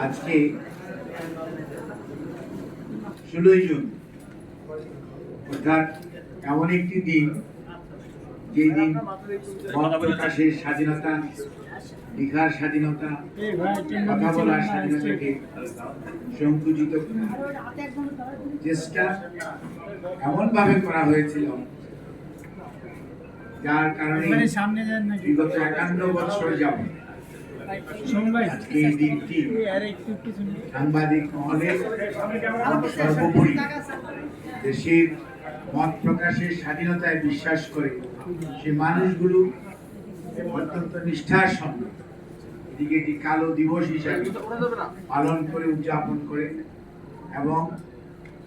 আজকে ষোলোই জুন অর্থাৎ এমন একটি দিন যে দিন প্রকাশের স্বাধীনতা লেখার স্বাধীনতা কথা বলার স্বাধীনতাকে সংকুচিত করার চেষ্টা এমন ভাবে করা হয়েছিল যার কারণে বিগত একান্ন বছর যাবত দেশের মত প্রকাশের স্বাধীনতায় বিশ্বাস করে সে মানুষগুলো অত্যন্ত নিষ্ঠার সঙ্গে এদিকে কালো দিবস হিসাবে পালন করে, উদযাপন করে এবং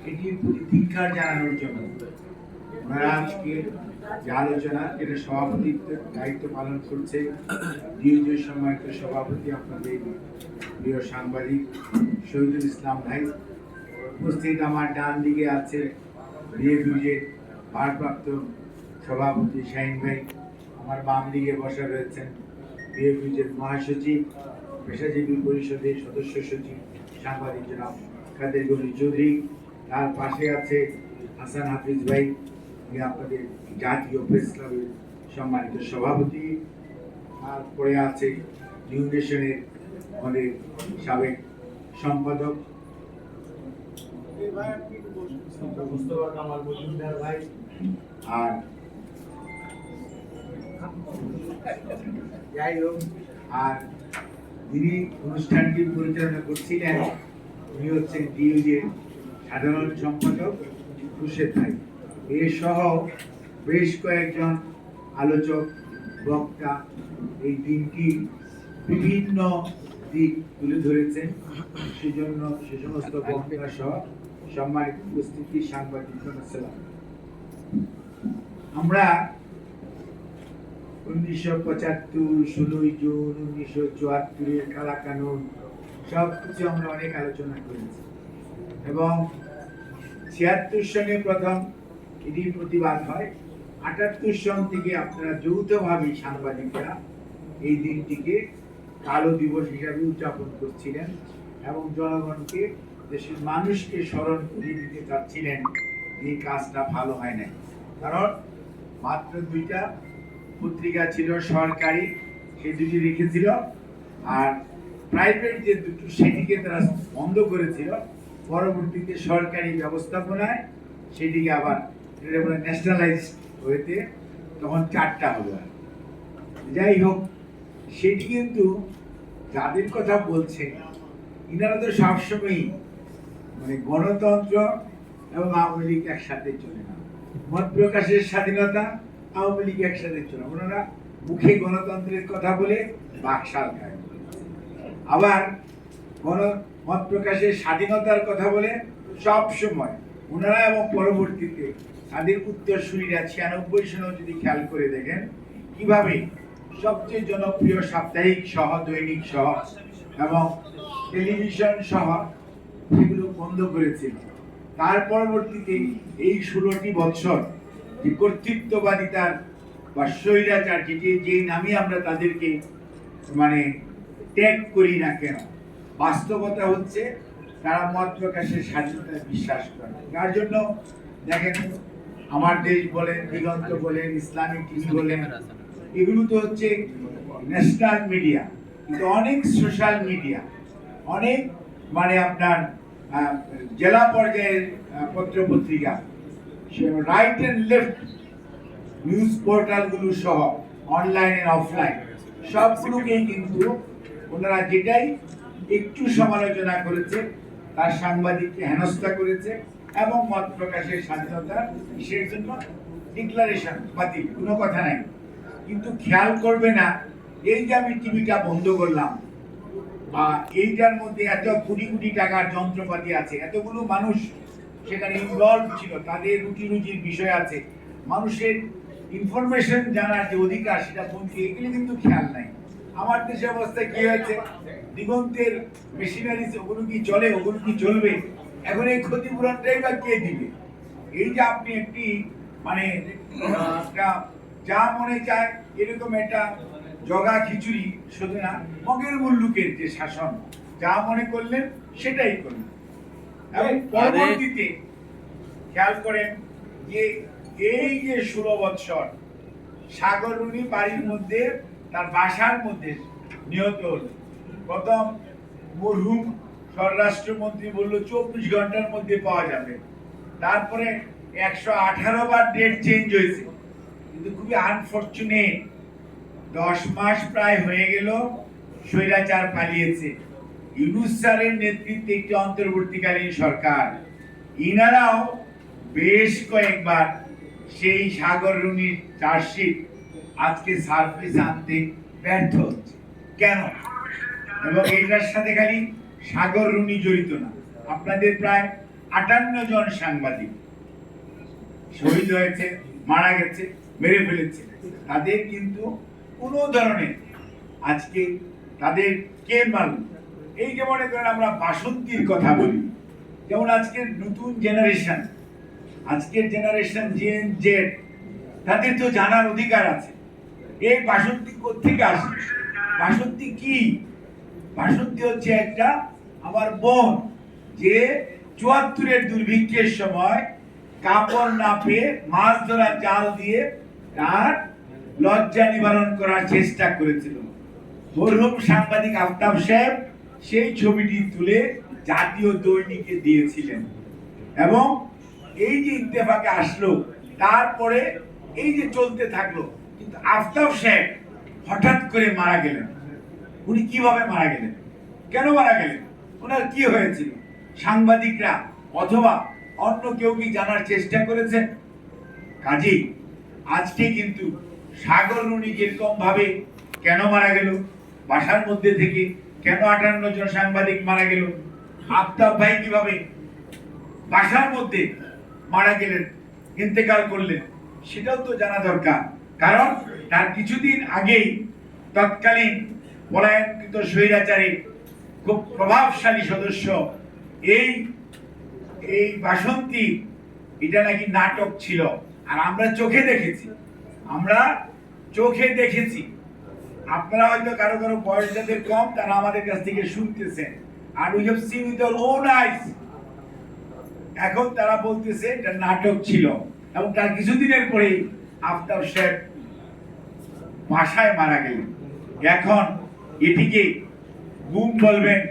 এটির প্রতি ধিক্কার জানানোর জন্য আজকে আলোচনা, এটা সভাপতিত্বের দায়িত্ব পালন করছে। ডিউজের সম্মানিত সভাপতি আপনাদের প্রিয় সাংবাদিক শহীদুল ইসলাম ভাই। উপস্থিত আমার ডান দিকে আছে ডিএফইউজের ভারপ্রাপ্ত সভাপতি শাহিন ভাই। আমার বাম দিকে বসা রয়েছেন ডিএফইউজের মহাসচিব, পেশাজীবী পরিষদের সদস্য সচিব, সাংবাদিক জনাব কাদের গনি চৌধুরী। তার পাশে আছে হাসান হাফিজ ভাই। উনি আপনাদের জাতীয় প্রেস ক্লাবের সম্মানিত সভাপতি, তারপরে আছে নিউ নেশনের আমাদের সাবেক সম্পাদক। আর যাই হোক, আর যিনি অনুষ্ঠানটি পরিচালনা করছিলেন উনি হচ্ছেন ডিইউজের সাধারণ সম্পাদক খুশেদ ভাই। এ সহ বেশ কয়েকজন আলোচক, বক্তা এই দিনটি বিভিন্ন দিক তুলে ধরেছেন। সেজন্য সে সমস্ত বক্তা সহ সম্মানিত উপস্থিতি সাংবাদিক আমরা উনিশশো পঁচাত্তর, ষোলোই জুন, উনিশশো চুয়াত্তরের কালা কানুন সব কিছু আমরা অনেক আলোচনা করেছি। এবং ছিয়াত্তর সনে প্রথম এটি প্রতিবাদ হয়। আটাত্তর সন থেকে আপনারা যৌথভাবে সাংবাদিকরা এই দিনটিকে কালো দিবস হিসাবে উদযাপন করছিলেন এবং জনগণকে দেশের মানুষকে স্মরণ করিয়ে দিতে চাচ্ছিলেন। এই কাজটা ভালো হয় নাই। কারণ মাত্র দুইটা পত্রিকা ছিল সরকারি সেই দুটি রেখেছিল আর প্রাইভেট যে দুটো, সেটিকে তারা বন্ধ করেছিল। পরবর্তীতে সরকারি ব্যবস্থাপনায় সেটিকে আবার ন্যাশনালাইজ হয়েতে তখন চারটা হলো যাই হোক, সেটি কিন্তু যাদের কথা বলছে, ইনারা তো সবসময়ই মানে গণতন্ত্র এবং আওয়ামী লীগ একসাথে চলে না। মত প্রকাশের স্বাধীনতা আওয়ামী লীগ একসাথে চলে ওনারা মুখে গণতন্ত্রের কথা বলে বাকশাল আবার গণ, মত প্রকাশের স্বাধীনতার কথা বলে সব সময় ওনারা এবং পরবর্তীতে তাদের উত্তর উত্তরসূরিরা ছিয়ানব্বই সনেও যদি খেয়াল করে দেখেন, কীভাবে সবচেয়ে জনপ্রিয় সাপ্তাহিক সহ, দৈনিক সহ এবং টেলিভিশন সহ সেগুলো বন্ধ করেছিল। তার পরবর্তীতে এই ষোলোটি বছর যে কর্তৃত্ববাদিতার বা স্বৈরাচার যেটি যে নামে আমরা তাদেরকে মানে ত্যাগ করি না কেন, বাস্তবতা হচ্ছে তারা মত প্রকাশের স্বাধীনতায় বিশ্বাস করে যার জন্য দেখেন আমার দেশ বলেন দিগন্ত বলেন ইসলামিক টিভি বলেন এগুলো তো হচ্ছে ন্যাশনাল মিডিয়া কিন্তু অনেক সোশ্যাল মিডিয়া অনেক মানে আপনার জেলা পর্যায়ের পত্র পত্রিকা রাইট অ্যান্ড লেফট নিউজ পোর্টালগুলো সহ অনলাইন এন্ড অফলাইন সবগুলোকেই কিন্তু ওনারা যেটাই একটু সমালোচনা করেছে তার সাংবাদিককে হেনস্থা করেছে এবং মত প্রকাশের স্বাধীনতা কিসের জন্য ডিক্লারেশন বাতিল, কোনো কথা নাই। কিন্তু খেয়াল করবে না, এই যে আমি টিভিটা বন্ধ করলাম, বা এইটার মধ্যে এত কোটি কোটি টাকার যন্ত্রপাতি আছে, এতগুলো মানুষ সেখানে ইনভলভ ছিল, তাদের রুটি রুজির বিষয় আছে, মানুষের ইনফরমেশন জানার যে অধিকার সেটা পৌঁছে এগুলো কিন্তু খেয়াল নাই। আমার দেশের অবস্থায় কি হয়েছে? দিগন্তের মেশিনারিজ ওগুলো কি চলে, ওগুলো কি চলবে? এখন এই ক্ষতিপূরণটাই বা কে দিবে? এই যে আপনি একটি মানে একটা যা মনে চায় এরকম একটা জগা খিচুড়ি শুধু না মগের মুল্লুকের যে শাসন যা মনে করলেন সেটাই করলেন। এবং পরবর্তীতে খেয়াল করেন যে এই যে ষোলো বৎসর সাগরুনি বাড়ির মধ্যে তার বাসার মধ্যে নিহত হলো প্রথম মরহুম স্বরাষ্ট্রমন্ত্রী বলল, চব্বিশ ঘণ্টার মধ্যে পাওয়া যাবে। তারপরে একশো আঠারো বার ডেট চেঞ্জ হয়েছে। কিন্তু খুবই আনফর্চুনেট দশ মাস প্রায় হয়ে গেল, স্বৈরাচার পালিয়েছে। ইউনুস স্যারের নেতৃত্বে একটি অন্তর্বর্তীকালীন সরকার। ইনারাও বেশ কয়েকবার সেই সাগর রুনির চার্জশিট আজকে সার্ভিস আনতে ব্যর্থ হচ্ছে। কেন? এবং এটার সাথে খালি সাগর রুনি জড়িত না। আপনাদের প্রায় আটান্ন জন সাংবাদিক শহীদ হয়েছে, মারা গেছে, মেরে ফেলেছে। তাদের কিন্তু কোনো ধরনের আজকে তাদের কে মারল? এই যে মনে করেন আমরা বাসন্তীর কথা বলি। যেমন আজকের নতুন জেনারেশন আজকের জেনারেশন জেন জেড তাদের তো জানার অধিকার আছে। এই বাসন্তী কোথেকে আসে বাসন্তী কি? বাসন্তী হচ্ছে একটা আমার বোন, যে চুয়াত্তরের দুর্ভিক্ষের সময় কাপড় না পেয়ে মাছ ধরার জাল দিয়ে তার লজ্জা নিবারণ করার চেষ্টা করেছিল। সাংবাদিক আফতাব সাহেব সেই ছবিটি তুলে জাতীয় দৈনিকে দিয়েছিলেন। এবং এই যে ইত্তেফাকে আসলো, তারপরে এই যে চলতে থাকল, কিন্তু আফতাব সাহেব হঠাৎ করে মারা গেলেন। উনি কীভাবে মারা গেলেন? কেন মারা গেলেন? ওনার কি হয়েছিল? সাংবাদিকরা অথবা অন্য কেউ কি জানার চেষ্টা করেছেন কাজেই আজকে কিন্তু সাগর রুনি যেরকম ভাবে কেন মারা গেল? বাসার মধ্যে থেকে কেন আটান্ন জন সাংবাদিক মারা গেল? আফতাব ভাই কীভাবে বাসার মধ্যে মারা গেলেন? ইন্তেকাল করলেন? সেটাও তো জানা দরকার। কারণ তার কিছুদিন আগেই তৎকালীন পলায়নকৃত স্বৈরাচারী, খুব প্রভাবশালী সদস্য, এই এই বাসন্তী, এটা নাকি নাটক ছিল। আর আমরা চোখে দেখেছি। আমরা চোখে দেখেছি। আপনারা হয়তো কারও কারও বয়স যাদের কম, তারা আমাদের কাছ থেকে শুনতেছেন। আর we have seen with own eyes, এখন তারা বলতেছে এটা নাটক ছিল। এবং তার কিছুদিনের পরেই আফতাব শেখ বাসায় মারা গেলেন। এখন এটিকে গুম বলবেন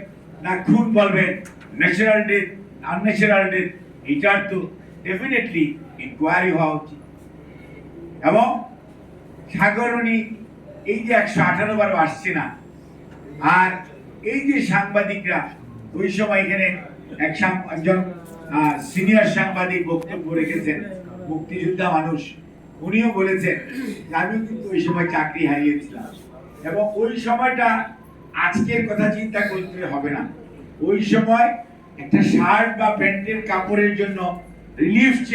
না খুন বলবেন ন্যাচারাল ডেথ আনন্যাচারাল ডেথ এটার তো ডেফিনেটলি ইনকোয়ারি হওয়া উচিত। এবং সাগরণী এই যে একশো আঠারো বারও আসছে না, আর এই যে সাংবাদিকরা, ওই সময় এখানে এক একজন সিনিয়র সাংবাদিক বক্তব্য রেখেছেন, মুক্তিযোদ্ধা মানুষ, উনিও বলেছেন আমিও কিন্তু ওই সময় চাকরি হারিয়েছিলাম। এবং ওই সময়টা আজকের কথা চিন্তা করতে হবে না। ওই সময় একটা শার্ট বা প্যান্টের কাপড়ের জন্য রিলিফ